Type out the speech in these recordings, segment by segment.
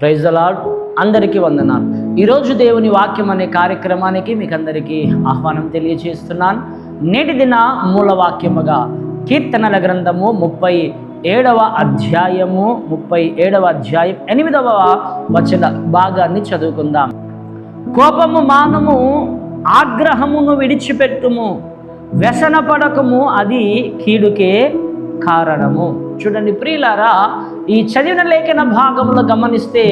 Praise అలాడ్ అందరికీ వందనాలు. ఈరోజు దేవుని వాక్యం అనే కార్యక్రమానికి మీకు అందరికీ ఆహ్వానం తెలియజేస్తున్నాను. నేటి దిన మూల వాక్యముగా కీర్తనల గ్రంథము ముప్పై ఏడవ అధ్యాయము ముప్పై ఏడవ అధ్యాయం ఎనిమిదవ వచన భాగాన్ని చదువుకుందాం. కోపము మానము ఆగ్రహమును విడిచిపెట్టుము. వ్యసన పడకము అది కీడుకే కారణము. చూడండి ప్రియులారా ఈ చదివిన లేఖన భాగంలో గమనిస్తే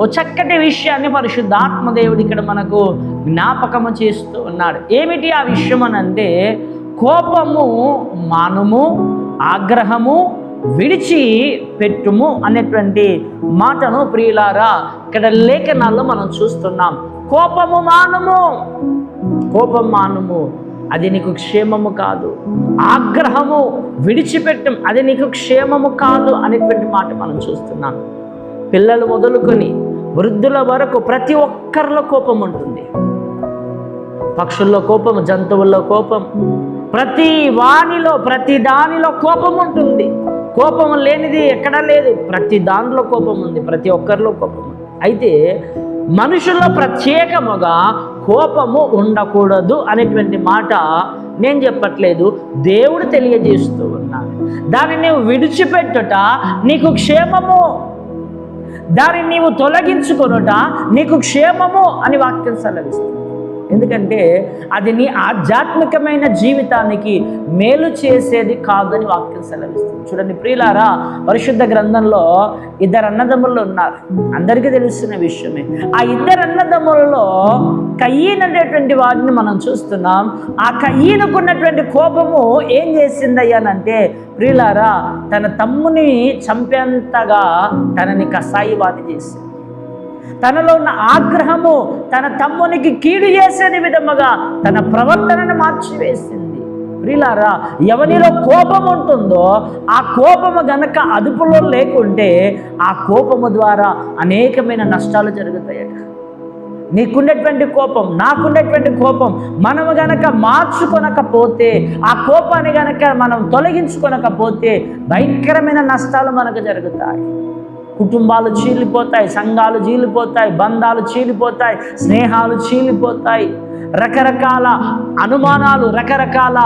ఓ చక్కటి విషయాన్ని పరిశుద్ధాత్మదేవుడు ఇక్కడ మనకు జ్ఞాపకము చేస్తూ ఉన్నాడు. ఏమిటి ఆ విషయం అని అంటే కోపము మానుము ఆగ్రహము విడిచి పెట్టుము అనేటువంటి మాటను ప్రియులారా ఇక్కడ లేఖనాల్లో మనం చూస్తున్నాం. కోపము మానము కోపం మానము. అది నీకు క్షేమము కాదు. ఆగ్రహము విడిచిపెట్టం అది నీకు క్షేమము కాదు అనేటువంటి మాట మనం చూస్తున్నాం. పిల్లలు మొదలుకొని వృద్ధుల వరకు ప్రతి ఒక్కరిలో కోపం ఉంటుంది. పక్షుల్లో కోపం జంతువుల్లో కోపం ప్రతి వానిలో ప్రతి దానిలో కోపం ఉంటుంది. కోపం లేనిది ఎక్కడా లేదు. ప్రతి దానిలో కోపం ఉంది ప్రతి ఒక్కరిలో కోపం ఉంది. అయితే మనుషుల్లో ప్రత్యేకముగా కోపము ఉండకూడదు అనేటువంటి మాట నేను చెప్పట్లేదు. దేవుడు తెలియజేస్తూ ఉన్నాను దాన్ని నీవు విడిచిపెట్టుట నీకు క్షేమము దానిని నీవు తొలగించుకొనుట నీకు క్షేమము అని వాక్యం సెలవిస్తుంది. ఎందుకంటే అది నీ ఆధ్యాత్మికమైన జీవితానికి మేలు చేసేది కాదని వాక్యం సెలవిస్తుంది. చూడండి ప్రియులారా పరిశుద్ధ గ్రంథంలో ఇద్దరు అన్నదమ్ములు ఉన్నారు. అందరికీ తెలుస్తున్న విషయమే. ఆ ఇద్దరు అన్నదమ్ములలో కయ్యన్ అనేటువంటి వాడిని మనం చూస్తున్నాం. ఆ కయ్యనుకున్నటువంటి కోపము ఏం చేసిందయ్యానంటే ప్రియులారా తన తమ్ముని చంపేంతగా తనని కసాయి వాటి చేసింది. తనలో ఉన్న ఆగ్రహము తన తమ్మునికి కీడు చేసేది విధముగా తన ప్రవర్తనను మార్చివేసింది. ప్రిలారా ఎవరిలో కోపం ఉంటుందో ఆ కోపము గనక అదుపులో లేకుంటే ఆ కోపము ద్వారా అనేకమైన నష్టాలు జరుగుతాయట. నీకున్నటువంటి కోపం నాకున్నటువంటి కోపం మనము గనక మార్చుకొనకపోతే ఆ కోపాన్ని గనక మనం తొలగించుకొనకపోతే భయంకరమైన నష్టాలు మనకు జరుగుతాయి. కుటుంబాలు చీలిపోతాయి సంఘాలు చీలిపోతాయి బంధాలు చీలిపోతాయి స్నేహాలు చీలిపోతాయి. రకరకాల అనుమానాలు రకరకాల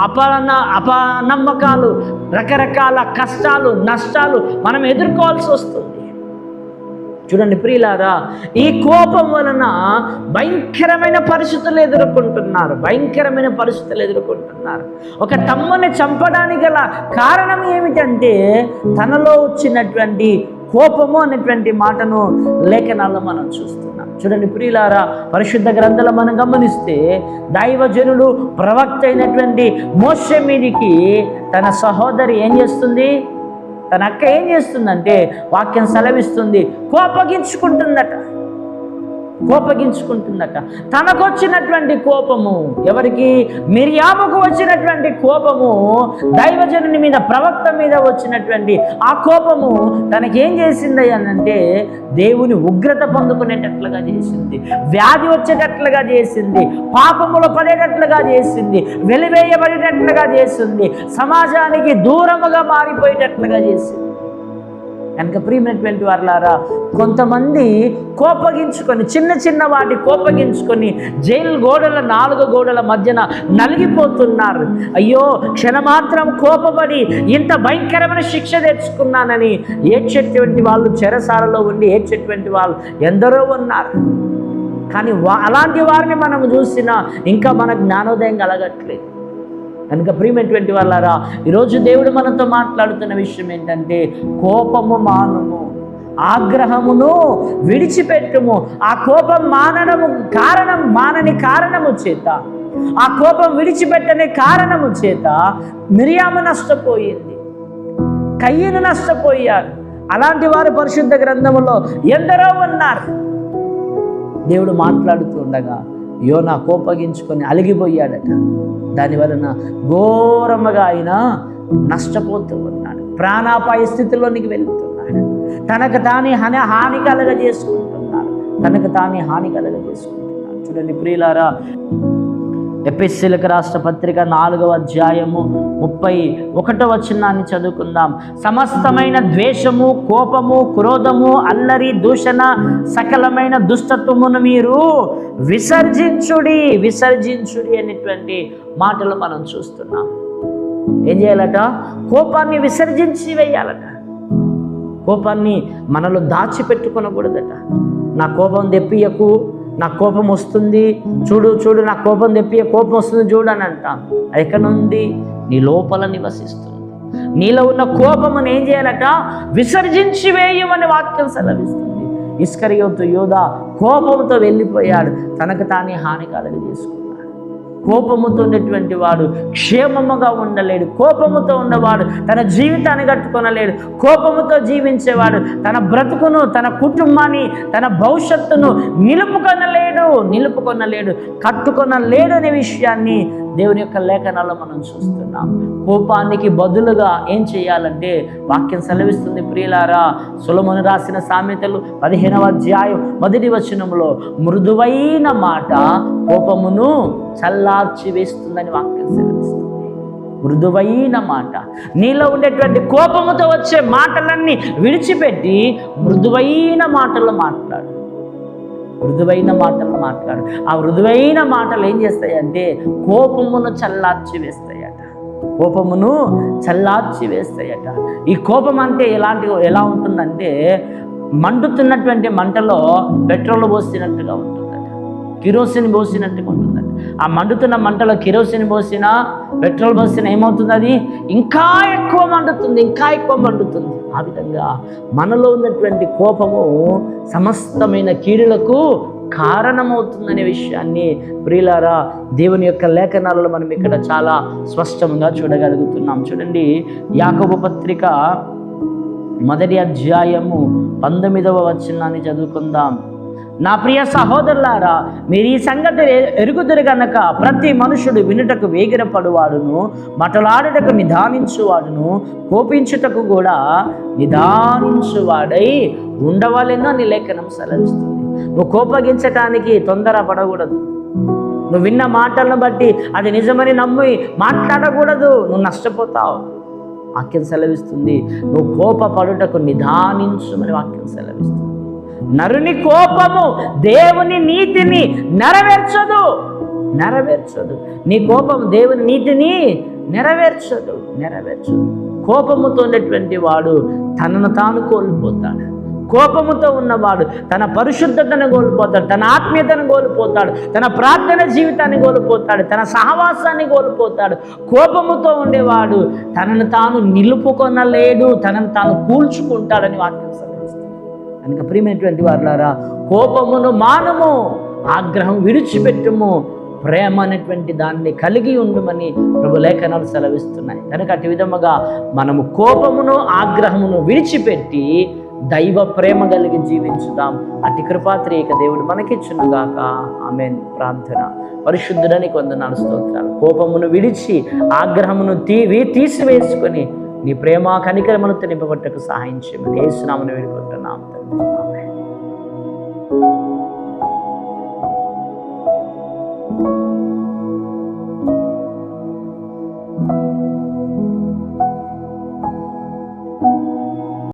అపన అపనమ్మకాలు రకరకాల కష్టాలు నష్టాలు మనం ఎదుర్కోవాల్సి వస్తుంది. చూడండి ప్రియులారా ఈ కోపం వలన భయంకరమైన పరిస్థితులు ఎదుర్కొంటున్నారు. భయంకరమైన పరిస్థితులు ఎదుర్కొంటున్నారు. ఒక తమ్ముని చంపడానికి గల కారణం ఏమిటంటే తనలో వచ్చినటువంటి కోపము అనేటువంటి మాటను లేఖనాల్లో మనం చూస్తున్నాం. చూడండి ప్రియులారా పరిశుద్ధ గ్రంథాలు మనం గమనిస్తే దైవజనుడు ప్రవక్త అయినటువంటి మోస మీదికి తన సహోదరి ఏం చేస్తుంది? తన అక్క ఏం చేస్తుందంటే వాక్యం సెలవిస్తుంది. కోపగించుకుంటుందట. కోపగించుకుంటుందట. తనకు వచ్చినటువంటి కోపము ఎవరికి? మిరియాముకు వచ్చినటువంటి కోపము దైవజనుని మీద ప్రవక్త మీద వచ్చినటువంటి ఆ కోపము తనకేం చేసింది అంటే దేవుని ఉగ్రత పొందుకునేటట్లుగా చేసింది. వ్యాధి వచ్చేటట్లుగా చేసింది. పాపములు పడేటట్లుగా చేసింది. వెలివేయబడేటట్లుగా చేసింది. సమాజానికి దూరముగా మారిపోయేటట్లుగా చేసింది. కనుక ప్రియమైనటువంటి వారులారా కొంతమంది కోపగించుకొని చిన్న చిన్న వాటి కోపగించుకొని జైలు గోడల నాలుగు గోడల మధ్యన నలిగిపోతున్నారు. అయ్యో క్షణమాత్రం కోపపడి ఇంత భయంకరమైన శిక్ష తెచ్చుకున్నానని ఏడ్చేటువంటి వాళ్ళు చెరసాలలో ఉండి ఏడ్చేటువంటి వాళ్ళు ఎందరో ఉన్నారు. కానీ వా అలాంటి వారిని మనం చూసినా ఇంకా మన జ్ఞానోదయం కలగట్లేదు. కనుక ప్రియమైనటువంటి వాళ్ళారా ఈరోజు దేవుడు మనతో మాట్లాడుతున్న విషయం ఏంటంటే కోపము మానము ఆగ్రహమును విడిచిపెట్టుము. ఆ కోపం మానడము కారణం మానని కారణము చేత. ఆ కోపం విడిచిపెట్టని కారణము చేత మిరియాము నష్టపోయింది కయ్యను నష్టపోయారు. అలాంటి వారు పరిశుద్ధ గ్రంథములో ఎందరో ఉన్నారు. దేవుడు మాట్లాడుతుండగా యోనా కోపగించుకొని అలిగిపోయాడట. దాని వలన ఘోరముగా ఆయన నష్టపోతూ ఉన్నాడు. ప్రాణాపాయ స్థితిలోనికి వెళ్తున్నాడు. తనకు తానే హాని హాని కలగజేసుకుంటున్నాడు. తనకు తానే హాని కలగజేసుకుంటున్నాడు. చూడండి ప్రియులారా ఎపిస్సిలకు రాష్ట్ర పత్రిక నాలుగవ అధ్యాయము ముప్పై ఒకటవ వచనాన్ని చదువుకుందాం. సమస్తమైన ద్వేషము కోపము క్రోధము అల్లరి దూషణ సకలమైన దుష్టత్వమును మీరు విసర్జించుడి విసర్జించుడి అనేటువంటి మాటలు మనం చూస్తున్నాం. ఏం చేయాలట? కోపాన్ని విసర్జించి వేయాలట. కోపాన్ని మనలో దాచిపెట్టుకొనకూడదట. నా కోపం తెప్పియకు నాకు కోపం వస్తుంది. చూడు చూడు నా కోపం తెప్పి కోపం వస్తుంది చూడు అని అంటాం. అది ఎక్కడ నుండి? నీ లోపల నివసిస్తుంది. నీలో ఉన్న కోపమును ఏం చేయాలట? విసర్జించి వేయమని వాక్యం సెలవిస్తుంది. ఇస్కరియోతు యోధ కోపంతో వెళ్ళిపోయాడు. తనకు తానే హాని కలగజేసుకున్నాడు కోపముతో ఉన్నటువంటి వాడు క్షేమముగా ఉండలేడు. కోపముతో ఉన్నవాడు తన జీవితాన్ని కట్టుకొనలేడు. కోపముతో జీవించేవాడు తన బ్రతుకును తన కుటుంబాన్ని తన భవిష్యత్తును నిలుపుకొనలేడు నిలుపుకొనలేడు కట్టుకొనలేడు అనే విషయాన్ని దేవుని యొక్క లేఖనాల్లో మనం చూస్తున్నాం. కోపానికి బదులుగా ఏం చేయాలంటే వాక్యం సెలవిస్తుంది ప్రియులారా సులమును రాసిన సామెతలు పదిహేనవ అధ్యాయం మొదటి వచనంలో మృదువైన మాట కోపమును చల్లార్చి వేస్తుందని వాక్యం సెలవిస్తుంది. మృదువైన మాట. నీలో ఉండేటువంటి కోపముతో వచ్చే మాటలన్నీ విడిచిపెట్టి మృదువైన మాటలు మాట్లాడు. మృదువైన మాటలు మాట్లాడు. ఆ మృదువైన మాటలు ఏం చేస్తాయంటే కోపమును చల్లార్చి వేస్తాయట. కోపమును చల్లార్చి వేస్తాయట. ఈ కోపం అంటే ఎలాంటి ఎలా ఉంటుందంటే మండుతున్నటువంటి మంటలో పెట్రోల్ పోసినట్టుగా ఉంటుందట. కిరోసిన్ పోసినట్టుగా ఉంటుందట. ఆ మండుతున్న మంటలో కిరోసిన్ పోసినా పెట్రోల్ పోసినా ఏమవుతుంది అది ఇంకా ఎక్కువ మండుతుంది ఇంకా ఎక్కువ మండుతుంది. ఆ విధంగా మనలో ఉన్నటువంటి కోపము సమస్తమైన కీడులకు కారణమవుతుందనే విషయాన్ని ప్రియులారా దేవుని యొక్క లేఖనాలలో మనం ఇక్కడ చాలా స్పష్టంగా చూడగలుగుతున్నాం. చూడండి యాకబ పత్రిక మొదటి అధ్యాయము పంతొమ్మిదవ వచనాన్ని చదువుకుందాం. నా ప్రియ సహోదరులారా మీరు ఈ సంగతి ఎరుగుదురు గనక ప్రతి మనుషుడు వినుటకు వేగిరపడువాడును మటలాడుటకు నిదానించువాడును కోపించుటకు కూడా నిదానించువాడై ఉండవాలెనో అని లేఖనం సెలవిస్తుంది. నువ్వు కోపగించటానికి తొందర పడకూడదు నువ్వు విన్న మాటలను బట్టి అది నిజమని నమ్మి మాట్లాడకూడదు. నువ్వు నష్టపోతావు. వాక్యం సెలవిస్తుంది. నువ్వు కోపపడుటకు నిదానించుమని వాక్యం సెలవిస్తుంది. నరుని కోపము దేవుని నీతిని నెరవేర్చదు. నెరవేర్చదు. నీ కోపం దేవుని నీతిని నెరవేర్చదు. నెరవేర్చదు. కోపముతో ఉన్నటువంటి వాడు తనను తాను కోల్పోతాడు. కోపముతో ఉన్నవాడు తన పరిశుద్ధతను కోల్పోతాడు. తన ఆత్మీయతను కోల్పోతాడు. తన ప్రార్థన జీవితాన్ని కోల్పోతాడు. తన సహవాసాన్ని కోల్పోతాడు. కోపముతో ఉండేవాడు తనను తాను నిలుపుకొనలేడు. తనను తాను కూల్చుకుంటాడని వాక్యం కనుక ప్రియమైనటువంటి వారులారా కోపమును మానము ఆగ్రహం విడిచిపెట్టుము. ప్రేమ అనేటువంటి దాన్ని కలిగి ఉండమని ప్రభు లేఖనాలు సెలవిస్తున్నాయి. కనుక అటు విధముగా మనము కోపమును ఆగ్రహమును విడిచిపెట్టి దైవ ప్రేమ కలిగి జీవించుదాం. అతి కృపాత్రేక దేవుడు మనకిచ్చునుగాక. ఆమె ప్రార్థన. పరిశుద్ధుడని కొందనాలు స్తోత్రాలు. కోపమును విడిచి ఆగ్రహమును తీవి తీసివేసుకొని నీ ప్రేమ కనికరములతో నింపబట్టకు సహాయం చేయమని ఏ స్నామను వేడుకుంటున్నాం. 的地。